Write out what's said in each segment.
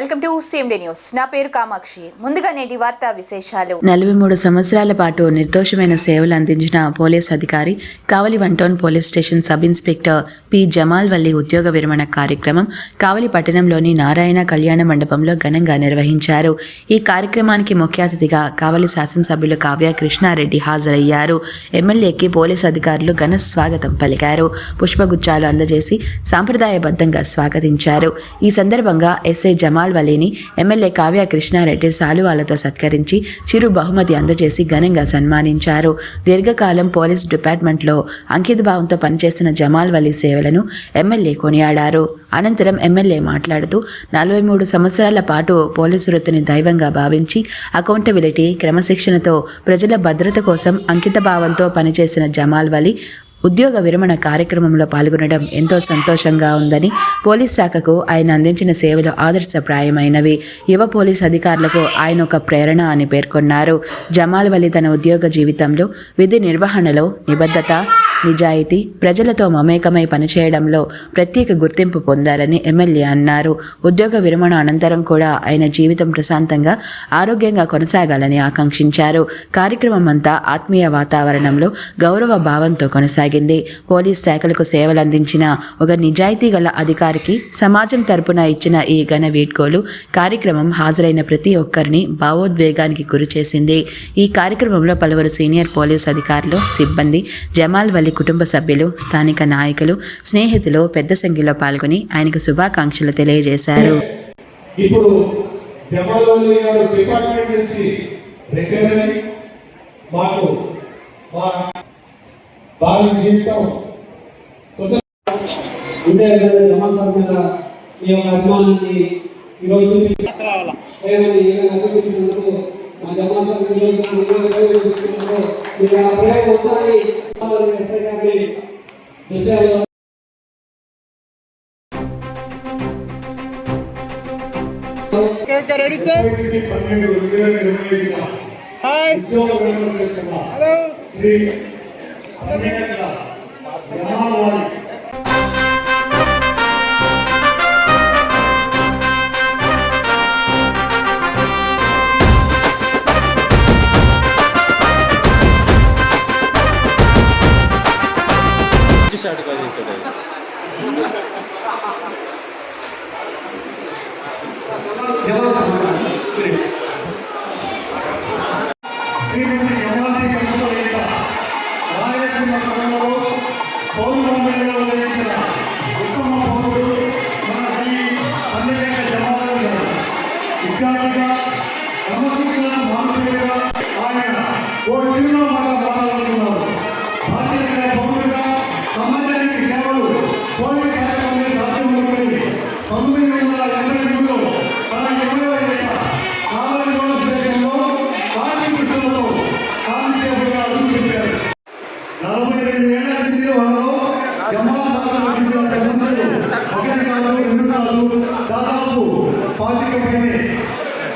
Welcome to CMD news నా పేరు కామాక్షి. ముందుగా నేటి వార్తా విశేషాలు. నలభై మూడు సంవత్సరాల పాటు నిర్దోషమైన సేవలు అందించిన పోలీస్ అధికారి Kavali one town police station sub inspector P Jamal Valli ఉద్యోగ విరమణ కార్యక్రమం కావలి పట్టణంలోని నారాయణ కళ్యాణ మండపంలో ఘనంగా నిర్వహించారు. ఈ కార్యక్రమానికి ముఖ్య అతిథిగా కావలి శాసనసభ్యులు కావ్య కృష్ణారెడ్డి హాజరయ్యారు. ఎమ్మెల్యేకి పోలీస్ అధికారులు ఘన స్వాగతం పలికారు. పుష్పగుచ్చాలు అందజేసి సాంప్రదాయబద్ధంగా స్వాగతించారు. ఈ సందర్భంగా ఎస్ఐ జమాల్ వలీని ఎమ్మెల్యే కావ్య కృష్ణారెడ్డి శాలువాలతో సత్కరించి చిరు బహుమతి అందజేసి ఘనంగా సన్మానించారు. దీర్ఘకాలం పోలీస్ డిపార్ట్మెంట్లో అంకితభావంతో పనిచేసిన జమాల్ వలీ సేవలను ఎమ్మెల్యే కొనియాడారు. అనంతరం ఎమ్మెల్యే మాట్లాడుతూ నలభై మూడు సంవత్సరాల పాటు పోలీసు వృత్తిని దైవంగా భావించి అకౌంటబిలిటీ క్రమశిక్షణతో ప్రజల భద్రత కోసం అంకితభావంతో పనిచేసిన జమాల్ వలీ ఉద్యోగ విరమణ కార్యక్రమంలో పాల్గొనడం ఎంతో సంతోషంగా ఉందని పోలీస్ శాఖకు ఆయన అందించిన సేవలు ఆదర్శప్రాయమైనవి. యువ పోలీస్ అధికారులకు ఆయన ఒక ప్రేరణ అని పేర్కొన్నారు. జమాల్ వలి తన ఉద్యోగ జీవితంలో విధి నిర్వహణలో నిబద్ధత నిజాయితీ ప్రజలతో మమేకమై పనిచేయడంలో ప్రత్యేక గుర్తింపు పొందారని ఎమ్మెల్యే అన్నారు. ఉద్యోగ విరమణ అనంతరం కూడా ఆయన జీవితం ప్రశాంతంగా ఆరోగ్యంగా కొనసాగాలని ఆకాంక్షించారు. కార్యక్రమం అంతా ఆత్మీయ వాతావరణంలో గౌరవ భావంతో కొనసాగింది. పోలీస్ శాఖలకు సేవలందించిన ఒక నిజాయితీ గల అధికారికి సమాజం తరపున ఇచ్చిన ఈ ఘన వీడ్కోలు కార్యక్రమం హాజరైన ప్రతి ఒక్కరిని భావోద్వేగానికి గురి చేసింది. ఈ కార్యక్రమంలో పలువురు సీనియర్ పోలీస్ అధికారులు సిబ్బంది జమాల్ వల్లి కుటుంబ సభ్యులు స్థానిక నాయకులు స్నేహితులు పెద్ద సంఖ్యలో పాల్గొని ఆయనకు శుభాకాంక్షలు తెలియజేశారు. ఇప్పుడు జమాలి గారు డిపార్ట్మెంట్ నుంచి రిటైర్ మాకు మా భావి జీవితం సొసైటీ ఉంటే కదా జమాల్ సార్ మీద ఈ యొక్క అభిమానాన్ని ఈరోజు చూపించినందుకు మా సార్ గారిని విషయాల్లో పన్నెండు రెండు వేల ఇరవై ఐదున ఉద్యోగ విరమణ చేస్తున్న శ్రీ అన్నికల జమాలి శ్రీమతి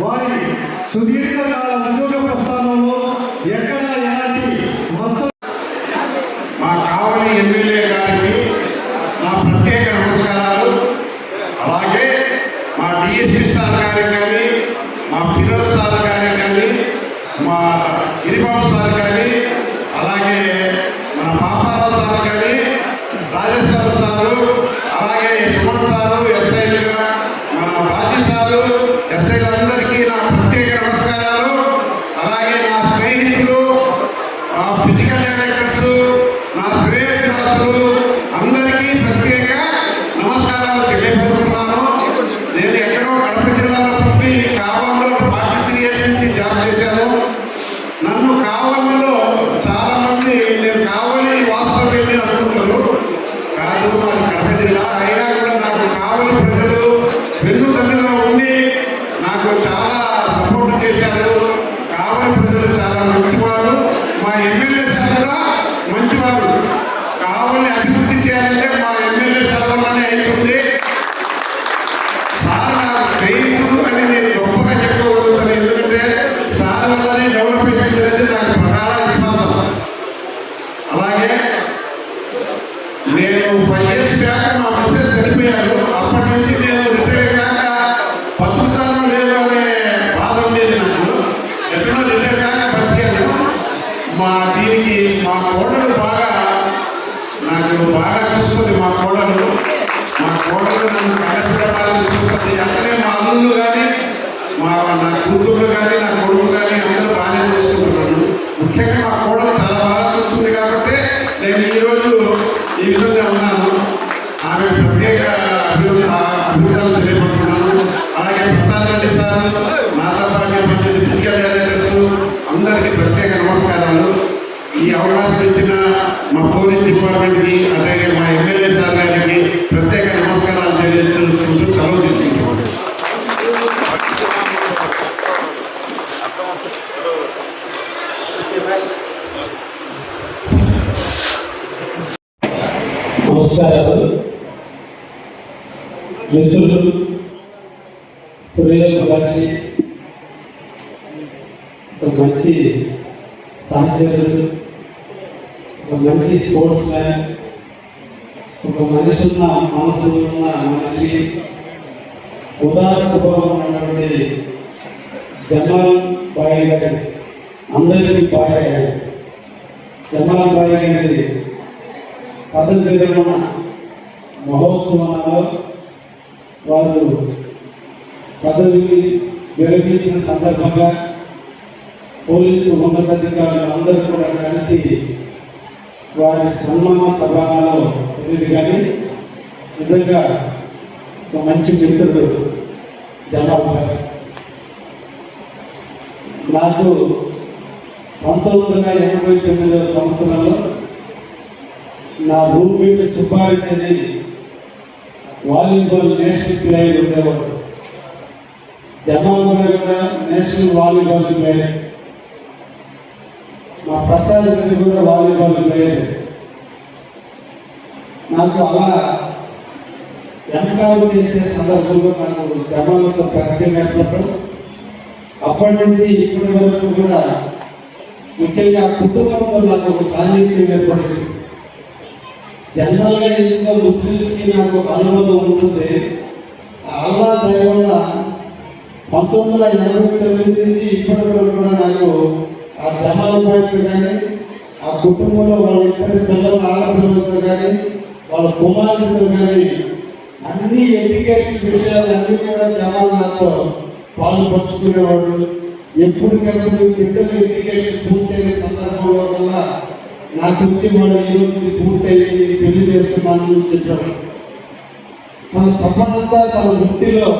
వారి సుదీర్ఘకాల ఉద్యోగ ప్రస్థానంలో ఎక్కడ ఎలాంటి మా కావలి ఎమ్మెల్యే గారికి నా ప్రత్యేక నమస్కారాలు. అలాగే మా డిఎస్పీ సార్ గారికి కానీ మా ఫిరోజ్ సార్ గారికి కానీ మా గిరిబాబు సార్ కానీ అలాగే మన పాపారావు సార్ కానీ రాజేశ్వర సారు అలాగే సుమన్ సారు ఎస్ఐ గారు బాజీ సారు ఎస్ఐలందరికీ నా ప్రత్యేక నమస్కారాలు. అలాగే నా స్నేహితులు ఫిజికల్ మా ఈరోజు ఈ విధంగా ఉన్నాను ఆమె ప్రత్యేక అభివృద్ధి అభివృద్ధాలు తెలియపడుతున్నాను అలాగే ప్రసాద్ చెప్తాను సార్ నాతో పాటు పనిచేసే అందరికీ ప్రత్యేక నమస్కారాలు. ఈ అవకాశం ఇచ్చిన మా పోలీస్ డిపార్ట్మెంట్కి అలాగే మా ఎమ్మెల్యే సార్ గారికి ప్రత్యేక నమస్కారాలు తెలియజేస్తున్నట్టు సెలవు తీసుకుంటున్నాను. నమస్కారాలు మిత్రులు సురేంద్ర కులాక్షి ఒక మంచి సహచరుడు ఒక మంచి స్పోర్ట్స్ మ్యాన్ ఒక మనిషి ఉన్న మనసు ఉన్న మనిషి ఉదాహరణ స్వభావం ఉన్నటువంటి జమాల్ బాయ్ గారి అందరికీ బాయ్ గారు జమాల్ బాయ్ గారి పద్ధతి విరమణ మహోత్సవంలో వారు పదవిని విరమించిన సందర్భంగా పోలీసు ఉన్నతాధికారులు అందరూ కూడా కలిసి వారి సన్మాన సభలో తెలియదు కానీ నిజంగా ఒక మంచి మిత్రుడు జనాభా నాకు పంతొమ్మిది వందల ఎనభై తొమ్మిదవ సంవత్సరంలో నా రూమ్మేట్ సుబ్బారెడ్డి అనేది వాలీబాల్ నేషనల్ ప్లేయర్ ఉండేవాడు. జమాల్ కూడా నేషనల్ వాలీబాల్ ప్లేయర్. మా ప్రసాద్ గారు కూడా వాలీబాల్ ప్లేయర్. నాకు అలా వెనకాలు చేసే సందర్భంలో నాకు జమాలతో పరిచయం ఏర్పడటం అప్పటి నుంచి ఇప్పటి వరకు కూడా ముఖ్యంగా కుటుంబంలో నాకు ఒక సాన్నిధ్యం ఏర్పడింది. జనరల్గా ఇంకా ముస్లిమ్స్కి నాకు ఒక అనుభవం ఉంటుంది ఆ అల్లా దయ వల్ల పంతొమ్మిది వందల ఎనభై తొమ్మిది నుంచి ఇప్పటి వరకు కూడా నాకు ఆ జమాల్ పాయింట్ కానీ ఆ కుటుంబంలో వాళ్ళ ఇద్దరు పిల్లల ఆడపిల్లలతో కానీ వాళ్ళ కుమారులతో కానీ అన్ని ఎడ్యుకేషన్ విషయాలు అన్ని కూడా జమాల్ నాతో పాలు పంచుకునేవాడు ఎప్పటికప్పుడు బిడ్డలు ఎడ్యుకేషన్ పూర్తయిన సందర్భంలో కల్లా నాకు వచ్చి వాళ్ళు ఈ రోజు పూర్తయింది పెళ్ళి చేస్తున్నాను అని చెప్పాడు తన తప్పనంతా తన వృత్తిలో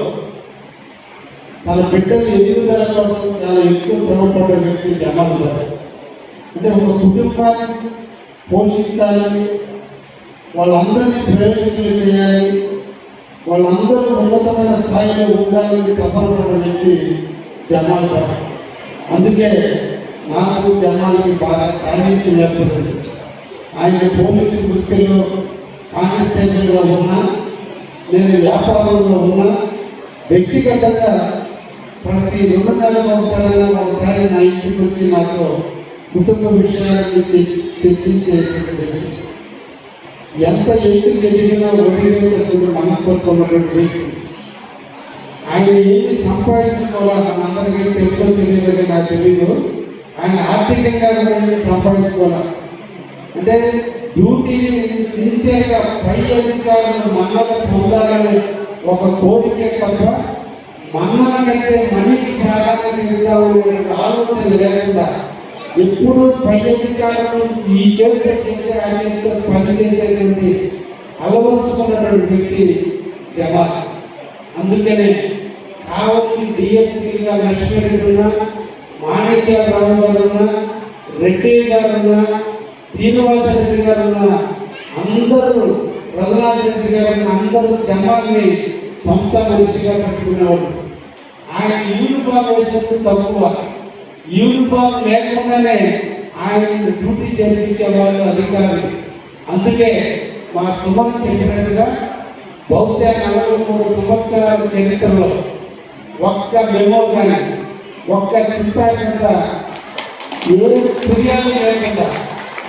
తన బిడ్డలు ఎదుగుదల కోసం చాలా ఎక్కువ శ్రమపడ్డ వ్యక్తి జమాల్ అంటే ఒక కుటుంబాన్ని పోషించాలని వాళ్ళందరినీ ప్రయోజకులు చేయాలి వాళ్ళందరూ ఉన్నతమైన స్థాయిలో ఉండాలని తప్పనపడ్డ వ్యక్తి జమాల్ అందుకే నాకు జనాలకి బాగా సాన్నిధ్యం ఏర్పడింది. ఆయన పోలీస్ వృత్తిలో కానిస్టేబుల్లో ఉన్నా నేను వ్యాపారంలో ఉన్నా వ్యక్తిగతంగా ప్రతి రెండు నెలల ఒకసారి ఒకసారి నా ఇంటికి వచ్చి నాతో కుటుంబ విషయాన్ని చర్చించేటువంటి ఎంత ఎత్తు జరిగినా ఒడిగేటటువంటి మనస్తత్వం ఉన్నటువంటి వ్యక్తి. ఆయన ఏమి సంపాదించుకోవాలని అందరికీ తెలుసో తెలియదు నాకు తెలియదు ఆయన ఆర్థికంగా కూడా సంపాదించుకోవాలి. అంటే డ్యూటీని సిన్సియర్గా పై అధికారులు మన్నత పొందాలని ఒక కోరిక తప్ప మన్నన కంటే మనీకి ప్రాధాన్యత ఇద్దామనే ఆలోచన లేకుండా ఎప్పుడు పై అధికారులు ఈ చేతితో చేస్తే ఆదేశిస్తూ పనిచేసేటువంటి అలవరుచుకున్నటువంటి వ్యక్తి జవాన్ అందుకనే కావలి డిఎస్పీగా లక్ష్మీరెడ్డి మాణిక్య మాణిక్యరావు గారు రెడ్డి గారు శ్రీనివాస రెడ్డి గారు అందరూ ప్రజలాజ రెడ్డి గారు అందరూ జమాల్ని సొంత మనిషిగా పెట్టుకునేవాడు ఆయన యూనిఫామ్ వేసేది తక్కువ. యూనిఫామ్ లేకుండానే ఆయన డ్యూటీ జరిపించే వాళ్ళు అధికారులు. అందుకే మా సుమన్ చెప్పినట్టుగా బహుశా నలభై మూడు సంవత్సరాల చరిత్రలో ఒక్క మెమో కానీ ఒక్క చిత్తాకంత ఏ ఫిర్యాదు లేకుండా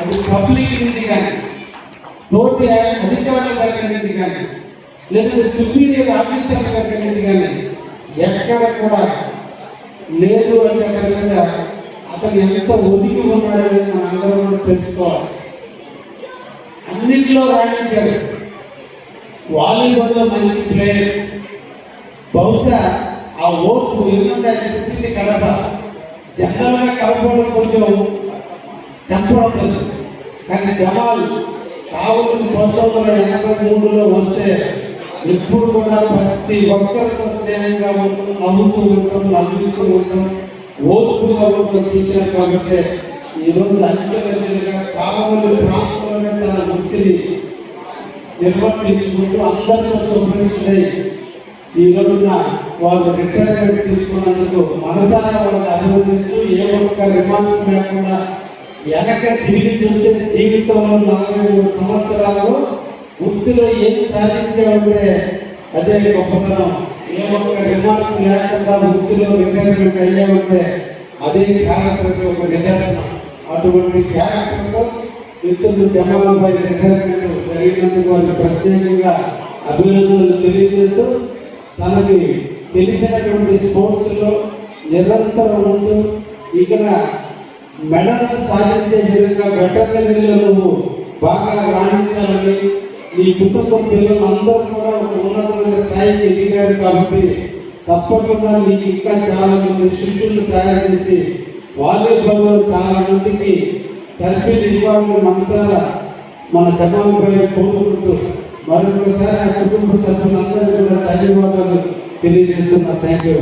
అది పబ్లిక్ నుంచి కానీ నోటి అధికారుల దగ్గర నుంచి కానీ లేదా సుపీరియర్ ఆఫీసర్ల దగ్గర నుంచి కానీ ఎక్కడ కూడా లేదు అంటే అతని మీద అతను ఎంత ఒదిగి ఉన్నాడని మన అందరం కూడా తెలుసుకోవాలి. అన్నింటిలో రాణించాడు. వాలీబాల్లో మంచి ప్లేయర్ బహుశా ఆ ఓటు ఎందుకంటే అది పుట్టింది కడప? జనరల్గా కలపడం కొంచెం టెంపరీ కానీ జమాల్ కావులు పంతొమ్మిది వందల ఎనభై మూడులో వస్తే ఎప్పుడు కూడా ప్రతి ఒక్కరితో స్నేహంగా ఉంటాం నవ్వుతూ ఉంటాం నవ్వుతూ ఉంటాం ఓర్పుగా ఉంటాం చూసాం కాబట్టి ఈరోజు అంచెలంచెలుగా కావలి ప్రాంతంలోనే తన వృత్తిని నిర్వర్తించుకుంటూ అందరితో శుభ్రస్తున్నాయి ఈ రోజున వాళ్ళు రిటైర్మెంట్ తీసుకున్నందుకు మనసారా వాళ్ళని అభినందిస్తూ ఏ ఒక్క విమానం లేకుండా వెనక తిరిగి చూస్తే జీవితంలో నలభై మూడు సంవత్సరాలు వృత్తిలో ఏం సాధించామంటే అదే గొప్పతనం. ఏ ఒక్క విమానం లేకుండా వృత్తిలో రిటైర్మెంట్ అయ్యామంటే అదే క్యారెక్టర్కి ఒక నిదర్శనం. అటువంటి క్యారెక్టర్లో మిత్రులు జమాలపై రిటైర్మెంట్ జరిగినందుకు వారికి ప్రత్యేకంగా అభినందనలు తెలియజేస్తూ తనకి తెలిసినటువంటి స్పోర్ట్స్లో నిరంతరం ఉంటూ ఇక్కడ మెడల్స్ సాధించే విధంగా వెటర్నరీలో నువ్వు బాగా రాణించాలని నీ కుటుంబం పిల్లలు అందరూ కూడా ఒక ఉన్నతమైన స్థాయికి ఎదిగారు కాబట్టి తప్పకుండా నీకు ఇంకా చాలా మంది శిష్యులు తయారు చేసి వాలీబాల్లో చాలా మందికి తర్ఫీలు ఇవ్వాలని మనసారా మన జమాలపై కోరుకుంటూ మరొకసారి ఆ కుటుంబ సభ్యులందరూ కూడా ధన్యవాదాలు తెలియజేస్తున్నా. Thank you